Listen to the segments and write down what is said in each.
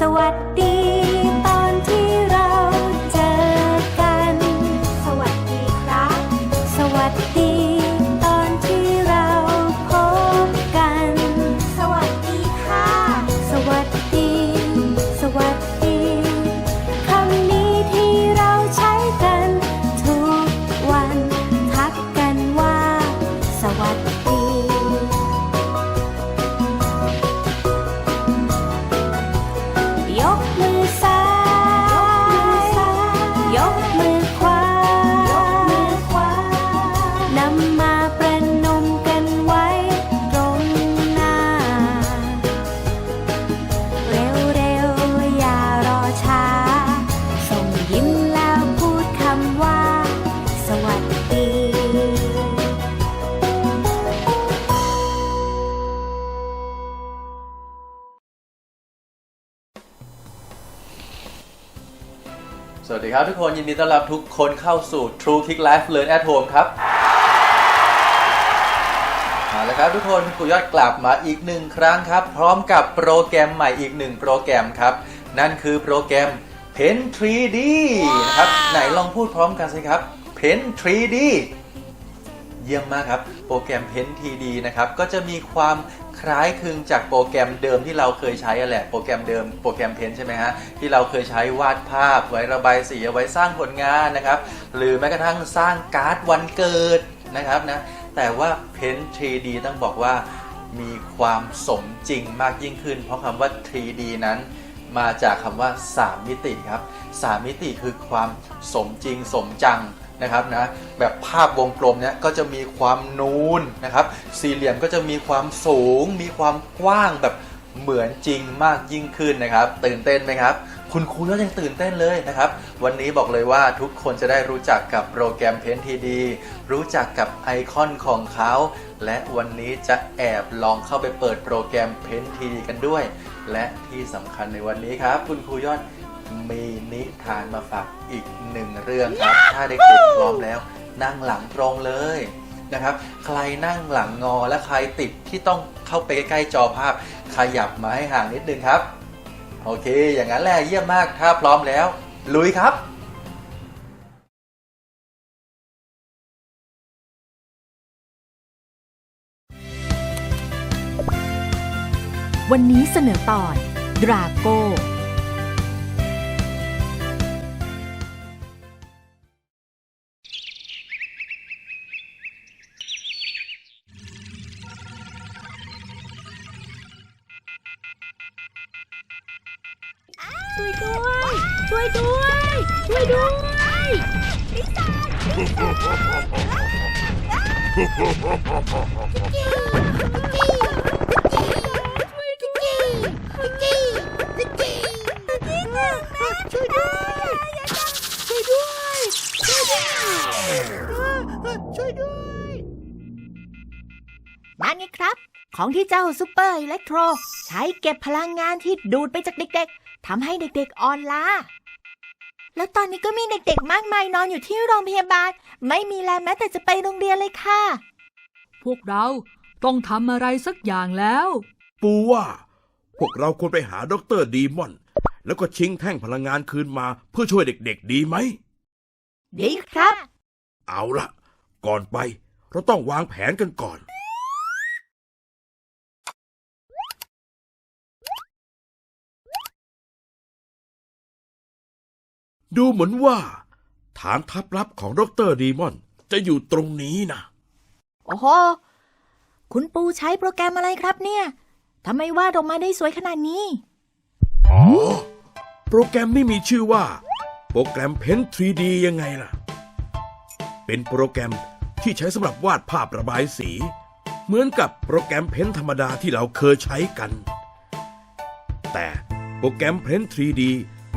สวัสดี ทุกคนยินดีต้อนรับทุกคนเข้าสู่ True Kick Life Learn at Home ครับเอาละครับทุกคนครูยอดกลับมาอีกหนึ่งครั้งครับ พร้อมกับโปรแกรมใหม่อีกหนึ่งโปรแกรมครับ นั่นคือโปรแกรม Pen 3D นะครับ ไหนลองพูดพร้อมกันสิครับ Pen 3D เยี่ยมมากครับ โปรแกรม Pen 3D นะครับ ก็จะมีความ คล้ายคลึงจากโปรแกรมเดิมที่เราเคยใช้อะแหละโปรแกรมเดิมโปรแกรม Pen ใช่ไหมฮะที่เราเคยใช้วาดภาพไว้ระบายสีเอาไว้สร้างผลงานนะครับหรือแม้กระทั่งสร้างการ์ดวันเกิดนะครับนะแต่ว่า Pen 3D ต้องบอกว่ามีความสมจริงมากยิ่งขึ้น เพราะคำว่า 3D นั้นมาจากคำว่า 3 มิติครับ 3 มิติคือความสมจริงสมจัง นะครับนะแบบภาพวงกลมเนี่ยก็จะมีความนูนนะครับ สี่เหลี่ยมก็จะมีความสูง มีความกว้างแบบเหมือนจริงมากยิ่งขึ้นนะครับ ตื่นเต้นไหมครับ คุณครูก็ยังตื่นเต้นเลยนะครับ วันนี้บอกเลยว่าทุกคนจะได้รู้จักกับโปรแกรม Paint 3D รู้จักกับไอคอนของเขาและวันนี้จะแอบลองเข้าไปเปิดโปรแกรม Paint 3D กันด้วย และที่สำคัญในวันนี้ครับ คุณครูยอด มีนิทานมาฝากอีกหนึ่งเรื่องครับ ถ้าเด็กๆพร้อมแล้ว นั่งหลังตรงเลยนะครับ ใครนั่งหลังงอและใครติดที่ต้องเข้าไปใกล้ๆจอภาพ ขยับมาให้ห่างนิดนึงครับ โอเค อย่างนั้นแหละเยี่ยมมากถ้าพร้อมแล้ว ลุยครับวันนี้เสนอตอนดราโก้ ของที่เจ้าซูเปอร์อิเล็กโทร ใช้เก็บพลังงานที่ดูดไปจากเด็กๆทำให้เด็กๆอ่อนล้า แล้วตอนนี้ก็มีเด็กๆ มากมายนอนอยู่ที่โรงพยาบาล ไม่มีแรงแม้แต่จะไปโรงเรียนเลยค่ะ พวกเราต้องทำอะไรสักอย่างแล้ว ปูว่า พวกเราควรไปหาดรดีมอน แล้วก็ชิงแท่งพลังงานคืนมาเพื่อช่วยเด็กๆ ดีไหม ดีครับ เอาละก่อนไป เราต้องวางแผนกันก่อน ดูเหมือนว่า ฐานทัพลับของดรดีมอน จะอยู่ตรงนี้นะโอ้โห คุณปูใช้โปรแกรมอะไรครับเนี่ยทำไมวาดออกมาได้สวยขนาดนี้ อ๋อ โปรแกรมนี้มีชื่อว่า โปรแกรม Pen 3D ยังไงล่ะ เป็นโปรแกรมที่ใช้สำหรับวาดภาพระบายสี เหมือนกับโปรแกรม Pen ธรรมดาที่เราเคยใช้กัน แต่โปรแกรม Pen 3D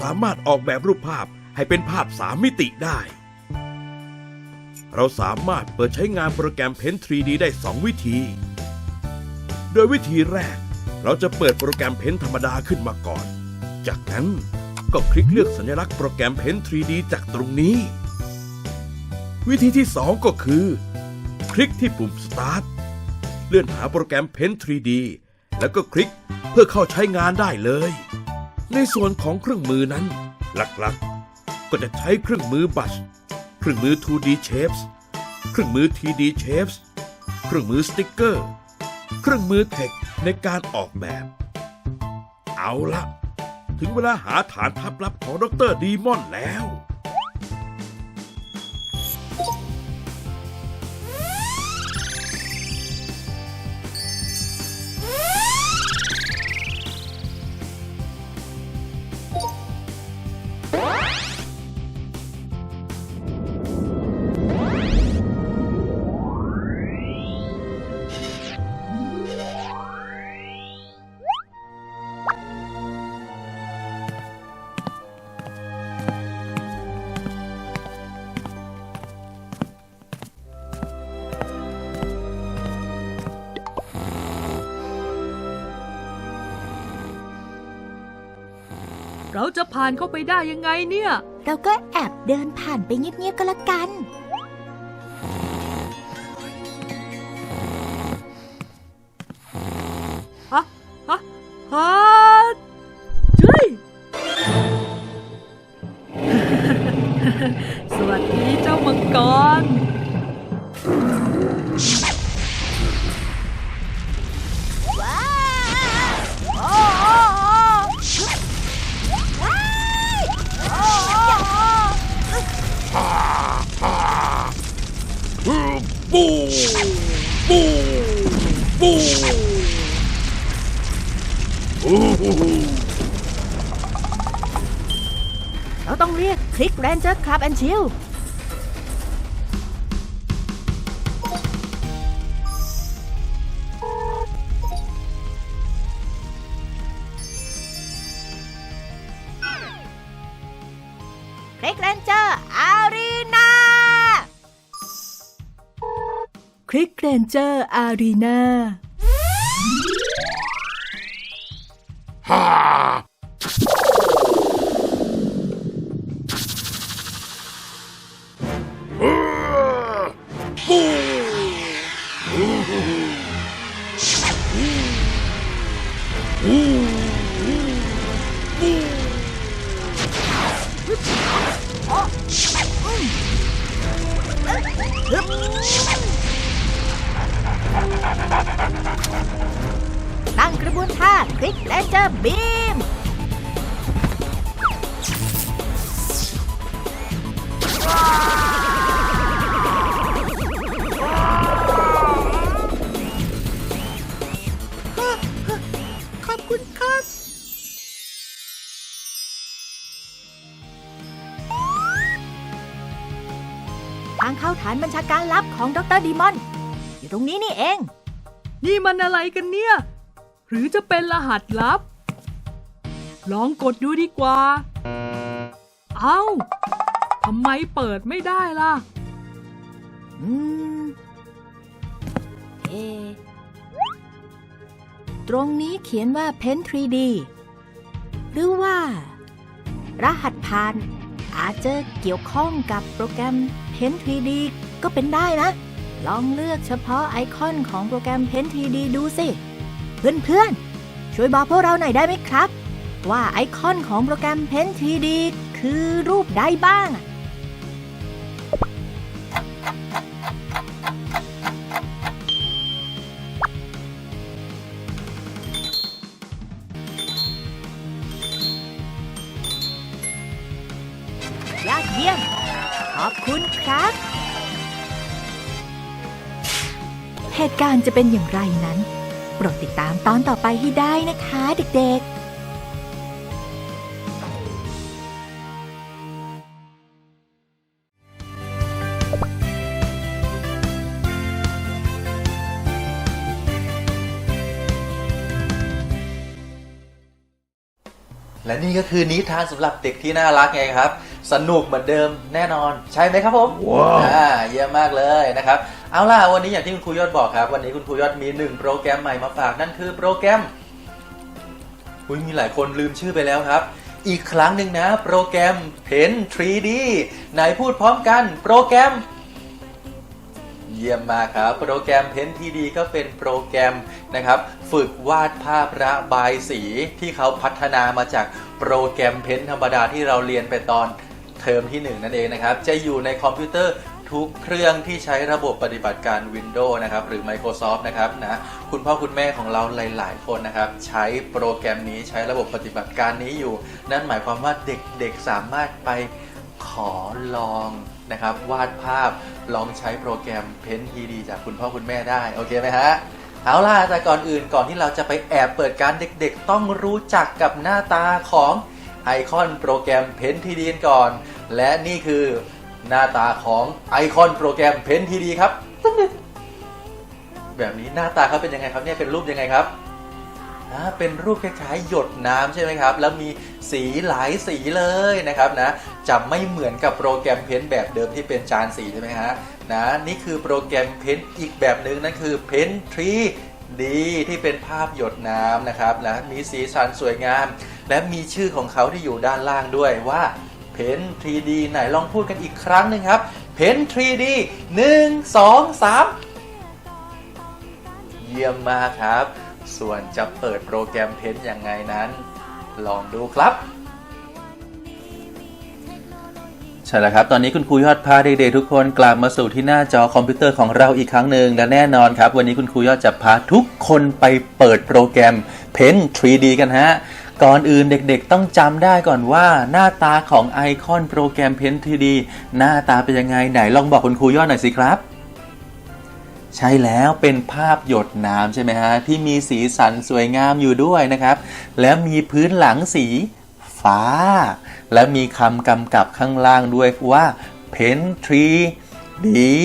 สามารถออกแบบรูปภาพให้เป็นภาพสามมิติได้ เราสามารถเปิดใช้งานโปรแกรม Pen 3D ได้ 2 วิธี โดยวิธีแรก เราจะเปิดโปรแกรม Pen ธรรมดาขึ้นมาก่อน จากนั้นก็คลิกเลือกสัญลักษณ์โปรแกรม Pen 3D จากตรงนี้ วิธีที่ 2 ก็คือ คลิกที่ปุ่ม Start เลื่อนหาโปรแกรม Pen 3D แล้วก็คลิกเพื่อเข้าใช้งานได้เลย ในส่วนของเครื่องมือนั้น หลักๆก็จะใช้เครื่องมือบัชเครื่องมือ 2D Shapes เครื่องมือ 3D Shapes เครื่องมือสติกเกอร์ เครื่องมือเทคในการออกแบบ เอาละ ถึงเวลาหาฐานทัพลับของดรดีมอนแล้ว เราจะผ่านเข้าไปได้ยังไงเนี่ย เราก็แอบเดินผ่านไปเงียบๆก็แล้วกัน แอร์คลับแอนชิลคลิกแรนเจอร์อารีนาคลิกแรนเจอร์อารีนาฮ่า ลิกและเจอบีม ขอบคุณครับ ทางเข้าฐานบัญชาการลับของดรดีมอน อยู่ตรงนี้นี่เอง นี่มันอะไรกันเนี่ย หรือจะเป็นรหัสลับ ลองกดดูดีกว่า เอ้าทำไมเปิดไม่ได้ล่ะ อืม เอ ตรงนี้เขียนว่า Pen 3D หรือว่า รหัสผ่านอาจจะเกี่ยวข้องกับโปรแกรม Pen 3D ก็เป็นได้นะ ลองเลือกเฉพาะไอคอนของโปรแกรม Pen 3D ดูสิ เพื่อนๆ ช่วยบอกพวกเราหน่อยได้ไหมครับ ว่าไอคอนของโปรแกรม Pen 3D คือรูปใดบ้างยอดเยี่ยม ขอบคุณครับ เหตุการณ์จะเป็นอย่างไรนั้น รดติดตามตอนต่อไปให้ได้นะคะเด็กๆและนี่ก็คือนิทานสำหรับเด็กที่น่ารักไงครับ สนุกเหมือนเดิมแน่นอนใช่ไหมครับผมว้าวอ่าเยี่ยมมากเลยนะครับ เอาล่ะวันนี้อย่างที่คุณครูยอดบอกครับ วันนี้คุณครูยอดมีหนึ่งโปรแกรมใหม่มาฝากนั่นคือโปรแกรมอุยมีหลายคนลืมชื่อไปแล้วครับ อีกครั้งหนึ่งนะ โปรแกรม Pen 3D ไหนพูดพร้อมกัน โปรแกรมเยี่ยมมากครับ โปรแกรม Pen ที่ดีก็เป็นโปรแกรมนะครับ ฝึกวาดภาพระบายสีที่เขาพัฒนามาจากโปรแกรม Pen ธรรมดาที่เราเรียนไปตอน เทอมที่ 1 นั่นเองนะครับ จะอยู่ในคอมพิวเตอร์ทุกเครื่องที่ใช้ระบบปฏิบัติการ Windows นะครับหรือ Microsoft นะครับนะคุณพ่อคุณแม่ของเราหลาย ๆ คนนะครับ ใช้โปรแกรมนี้ใช้ระบบปฏิบัติการนี้อยู่ นั่นหมายความว่าเด็ก ๆ สามารถไปขอลองนะครับวาดภาพลองใช้โปรแกรม Paint 3D จากคุณพ่อคุณแม่ได้ โอเคไหมฮะเอาล่ะแต่ก่อนอื่นก่อนที่เราจะไปแอบเปิดการเด็ก ๆ ต้องรู้จักกับหน้าตาของไอคอนโปรแกรม Paint 3D กันก่อน และนี่คือหน้าตาของไอคอนโปรแกรม Paint 3D ครับ แบบนี้หน้าตาเขาเป็นยังไงครับเนี่ยเป็นรูปยังไงครับอ่าเป็นรูปคล้ายๆหยดน้ำใช่ไหมครับ แล้วมีสีหลายสีเลยนะครับนะจะไม่เหมือนกับโปรแกรมเพ้นแบบเดิมที่เป็นจานสีใช่ไหมฮะนะนี่คือโปรแกรมเพ้นอีกแบบหนึ่งนั่นคือเพ้นทรีดีที่เป็นภาพหยดน้ำนะครับนะมีสีสันสวยงาม และมีชื่อของเขาที่อยู่ด้านล่างด้วยว่า นทรีดีไหนลองพูดกันอีกครั้งหนึ่งครับเพนทรีดีหนึ่งสองสามเยี่ยมมากครับ ส่วนจะเปิดโปรแกรมเพนยังไงนั้น ลองดูครับใช่แล้วครับ ตอนนี้คุณครูยอดพาเด็กๆทุกคนกลับมาสู่ที่หน้าจอคอมพิวเตอร์ของเราอีกครั้งหนึ่งและแน่นอนครับ วันนี้คุณครูยอดจะพาทุกคนไปเปิดโปรแกรม Paint 3D กันฮะ ก่อนอื่นเด็กๆต้องจำได้ก่อนว่าหน้าตาของไอคอนโปรแกรม Paint 3D หน้าตาเป็นยังไงไหนลองบอกคุณครูย่อหน่อยสิครับ ใช่แล้วเป็นภาพหยดน้ำใช่ไหมฮะ ที่มีสีสันสวยงามอยู่ด้วยนะครับ แล้วมีพื้นหลังสีฟ้า และมีคำกำกับข้างล่างด้วยว่า Paint 3 ดี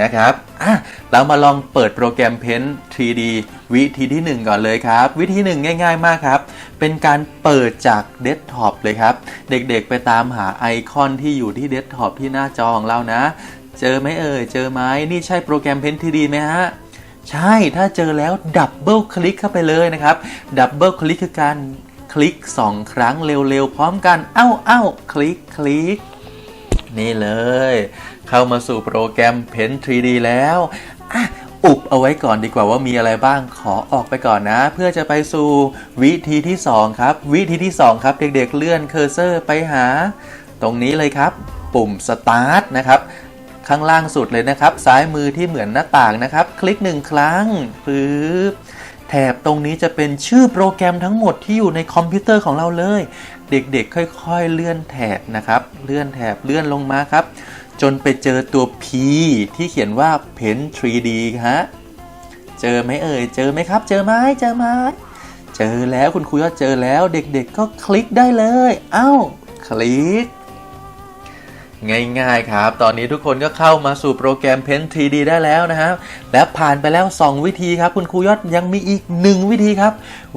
นะครับอะเรามาลองเปิดโปรแกรม Paint 3D วิธีที่ 1 ก่อนเลยครับ วิธี 1 ง่าย ๆ มากครับ เป็นการเปิดจากเดสก์ท็อปเลยครับ เด็กๆไปตามหาไอคอนที่อยู่ที่เดสก์ท็อปที่หน้าจอของเรานะ เจอไหมเอ่ย เจอไหมนี่ใช่โปรแกรม Paint 3D ไหมฮะใช่ถ้าเจอแล้วดับเบิลคลิกเข้าไปเลยนะครับดับเบิลคลิกคือการคลิก 2 ครั้งเร็วๆ พร้อมกัน เอ้าเอ้าคลิกคลิกนี่เลย เข้ามาสู่โปรแกรม Pen 3D แล้วอะอุบเอาไว้ก่อนดีกว่าว่ามีอะไรบ้างขอออกไปก่อนนะ เพื่อจะไปสู่วิธีที่ 2 ครับ วิธีที่ 2 ครับ เด็กๆเลื่อนเคอร์เซอร์ไปหา ตรงนี้เลยครับ ปุ่ม Start นะครับข้างล่างสุดเลยนะครับ ซ้ายมือที่เหมือนหน้าต่างนะครับ คลิกหนึ่งครั้งปึ๊บแถบตรงนี้จะเป็นชื่อโปรแกรมทั้งหมดที่อยู่ในคอมพิวเตอร์ของเราเลย เด็กๆ ค่อยๆ เลื่อนแถบนะครับ เลื่อนแถบเลื่อนลงมาครับ จนไปเจอตัว P ที่เขียนว่า Pen 3D ฮะ เจอไหมเอ่ย เจอไหมครับ เจอไหมเจอไหมเจอแล้วคุณครูยอดเจอแล้วเด็กๆก็คลิกได้เลย เอ้า คลิก ง่ายๆครับ ตอนนี้ทุกคนก็เข้ามาสู่โปรแกรม Paint 3D ได้แล้วนะครับ และผ่านไปแล้ว 2 วิธีครับ คุณครูยอดยังมีอีก 1 วิธีครับ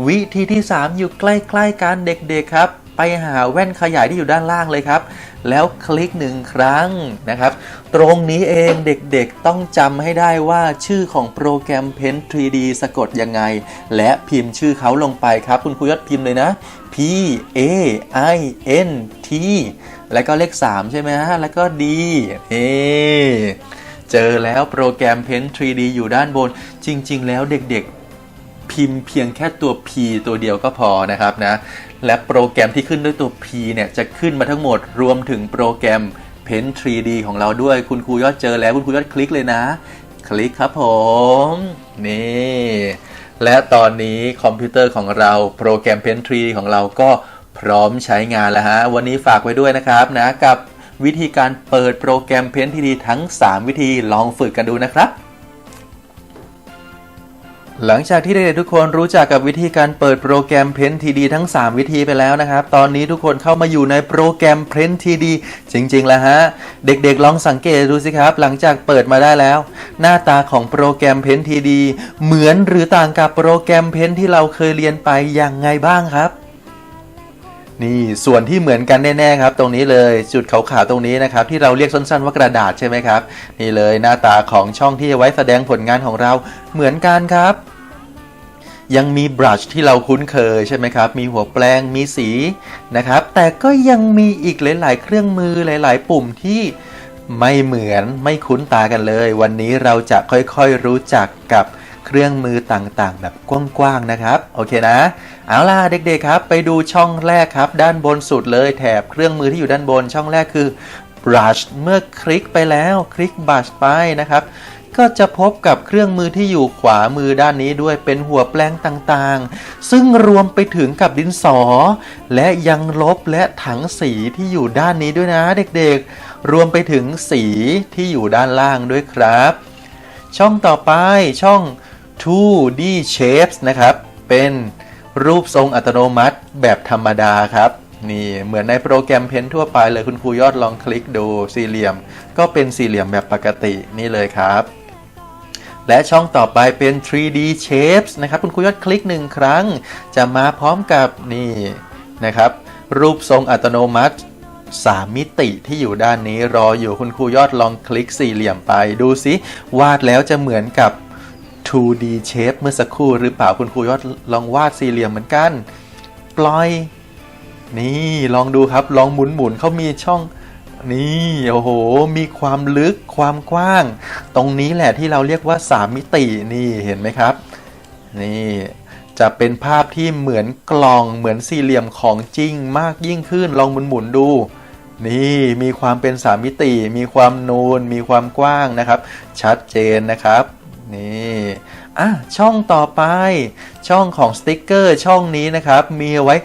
วิธีที่ 3 อยู่ใกล้ๆกันเด็กๆครับ ไปหาแว่นขยายที่อยู่ด้านล่างเลยครับ แล้วคลิกหนึ่งครั้งนะครับ ตรงนี้เองเด็กๆต้องจำให้ได้ว่าชื่อของโปรแกรม Paint 3D สะกดยังไง และพิมพ์ชื่อเขาลงไปครับ คุณครูยอดพิมพ์เลยนะ P A I N T แล้วก็เลข 3 ใช่ไหมฮะ แล้วก็ D เอเจอแล้วโปรแกรม Paint 3D อยู่ด้านบน จริง ๆ แล้วเด็กๆ พิมพ์เพียงแค่ตัว P ตัวเดียวก็พอนะครับนะ และโปรแกรมที่ขึ้นด้วยตัว P เนี่ยจะขึ้นมาทั้งหมดรวมถึงโปรแกรม Paint 3D ของเราด้วยคุณครูยอดเจอแล้วคุณครูยอดคลิกเลยนะ คลิกครับผม นี่และตอนนี้คอมพิวเตอร์ของเราโปรแกรม Paint 3D ของเราก็พร้อมใช้งานแล้วฮะ วันนี้ฝากไว้ด้วยนะครับนะกับวิธีการเปิดโปรแกรม Paint 3D ทั้ง 3 วิธีลองฝึกกันดูนะครับ หลังจากที่เด็กๆทุกคนรู้จักกับวิธีการเปิดโปรแกรม Paint 3D ทั้ง 3 วิธีไปแล้วนะครับ ตอนนี้ทุกคนเข้ามาอยู่ในโปรแกรม Paint 3D จริงๆแล้วฮะ เด็กๆลองสังเกตดูสิครับ หลังจากเปิดมาได้แล้ว หน้าตาของโปรแกรม Paint 3D เหมือนหรือต่างกับโปรแกรม Paint ที่เราเคยเรียนไปอย่างไงบ้างครับนี่ส่วนที่เหมือนกันแน่ๆครับตรงนี้เลยจุดขาวๆตรงนี้นะครับที่เราเรียกสั้นๆว่ากระดาษใช่ไหมครับ นี่เลยหน้าตาของช่องที่จะไว้แสดงผลงานของเราเหมือนกันครับ ยังมีบรัชที่เราคุ้นเคยใช่ไหมครับ มีหัวแปรงมีสีนะครับ แต่ก็ยังมีอีกหลาย ๆ เครื่องมือหลาย ๆ ปุ่มที่ไม่เหมือนไม่คุ้นตากันเลย วันนี้เราจะค่อยๆรู้จักกับเครื่องมือต่างๆ แบบกว้างๆนะครับ โอเคนะ เอาล่ะเด็กๆครับ ไปดูช่องแรกครับ ด้านบนสุดเลยแถบเครื่องมือที่อยู่ด้านบนช่องแรกคือ brush เมื่อคลิกไปแล้วคลิก brush ไปนะครับ ก็จะพบกับเครื่องมือที่อยู่ขวามือด้านนี้ด้วยเป็นหัวแปลงต่างๆ ซึ่งรวมไปถึงกับดินสอ และยังลบและถังสีที่อยู่ด้านนี้ด้วยนะเด็กๆ รวมไปถึงสีที่อยู่ด้านล่างด้วยครับ ช่องต่อไปช่อง 2D Shapes นะครับ เป็นรูปทรงอัตโนมัติแบบธรรมดาครับนี่เหมือนในโปรแกรมเพ้นทั่วไปเลยคุณครูยอดลองคลิกดูสี่เหลี่ยม ก็เป็นสี่เหลี่ยมแบบปกตินี่เลยครับ และช่องต่อไปเป็น 3D Shapes นะครับ คุณครูยอดคลิกหนึ่งครั้ง จะมาพร้อมกับนี่นะครับ รูปทรงอัตโนมัติ 3 มิติที่อยู่ด้านนี้รออยู่คุณครูยอดลองคลิกสี่เหลี่ยมไปดูสิวาดแล้วจะเหมือนกับ 2D shape เมื่อสักครู่หรือเปล่าคุณครูยอดลองวาดสี่เหลี่ยมเหมือนกัน ปล่อย นี่ลองดูครับลองหมุนหมุนๆเขามีช่อง นี่โอ้โห มีความลึกความกว้าง ตรงนี้แหละที่เราเรียกว่า 3 มิตินี่เห็นไหมครับ นี่จะเป็นภาพที่เหมือนกล่องเหมือนสี่เหลี่ยมของจริงมากยิ่งขึ้นลองหมุนหมุนๆดู นี่มีความเป็นสามมิติ มีความนูน มีความกว้างนะครับ ชัดเจนนะครับ นี่ อะช่องต่อไป ช่องของสติกเกอร์ช่องนี้นะครับ มีไว้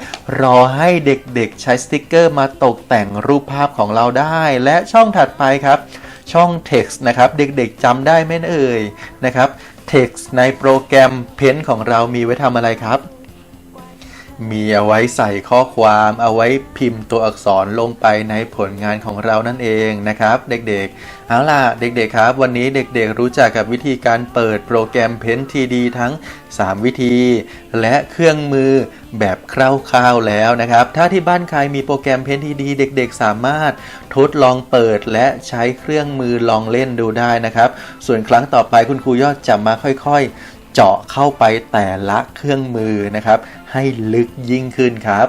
รอให้เด็กๆ ใช้สติกเกอร์มาตกแต่งรูปภาพของเราได้ และช่องถัดไปครับ ช่อง text นะครับ เด็กๆจำได้ไหมเอ่ยนะครับ text ในโปรแกรม Pen ของเรามีไว้ทำอะไรครับ มีเอาไว้ใส่ข้อความเอาไว้พิมพ์ตัวอักษรลงไปในผลงานของเรานั่นเองนะครับ เด็กๆ เอาล่ะเด็กๆครับ วันนี้เด็กๆรู้จักกับวิธีการเปิดโปรแกรม Pen TD ทั้ง 3 วิธี และเครื่องมือแบบคร่าวๆแล้วนะครับ ถ้าที่บ้านใครมีโปรแกรม Pen TD เด็กๆ สามารถทดลองเปิดและใช้เครื่องมือลองเล่นดูได้นะครับ ส่วนครั้งต่อไปคุณครูยอดจะมาค่อยๆ เจาะเข้าไปแต่ละเครื่องมือนะครับ ให้ลึกยิ่งขึ้นครับ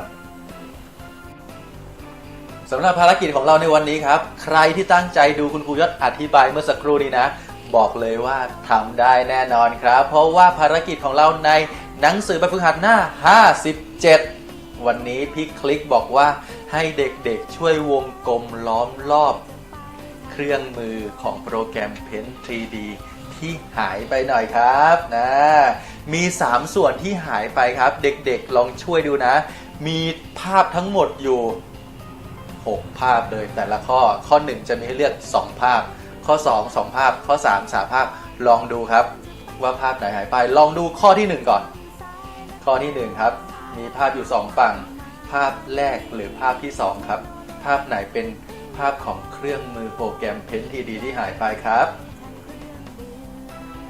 สำหรับภารกิจของเราในวันนี้ครับ ใครที่ตั้งใจดูคุณครูยศอธิบายเมื่อสักครู่นี้นะ บอกเลยว่าทำได้แน่นอนครับ เพราะว่าภารกิจของเราในหนังสือแบบฝึกหัดหน้า 57 วันนี้พี่คลิกบอกว่าให้เด็กๆช่วยวงกลมล้อมรอบ เครื่องมือของโปรแกรม Pen 3D ที่หายไปหน่อยครับนะ มี 3 ส่วนที่หายไปครับ เด็กๆลองช่วยดูนะ มีภาพทั้งหมดอยู่ 6 ภาพเลยแต่ละข้อข้อ 1 จะมีให้เลือก 2 ภาพ ข้อ 2 2 ภาพ ข้อ 3 3 ภาพลองดูครับ ว่าภาพไหนหายไป ลองดูข้อที่ 1 ก่อน ข้อที่ 1 ครับ มีภาพอยู่ 2 ฝั่ง ภาพแรกหรือภาพที่ 2 ครับ ภาพไหนเป็นภาพของเครื่องมือโปรแกรม Pen TD ที่หายไปครับ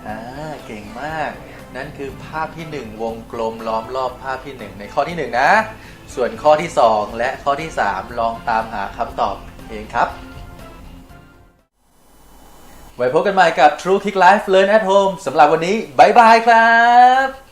อ่าเก่งมาก นั่นคือภาพที่ 1 วงกลมล้อมรอบภาพที่ 1 ในข้อที่ 1 นะ ส่วนข้อที่ 2 และข้อที่ 3 ลองตามหาคำตอบเองครับ ไว้พบกันใหม่กับ True Kick Life Learn at Home สำหรับวันนี้บายบายครับ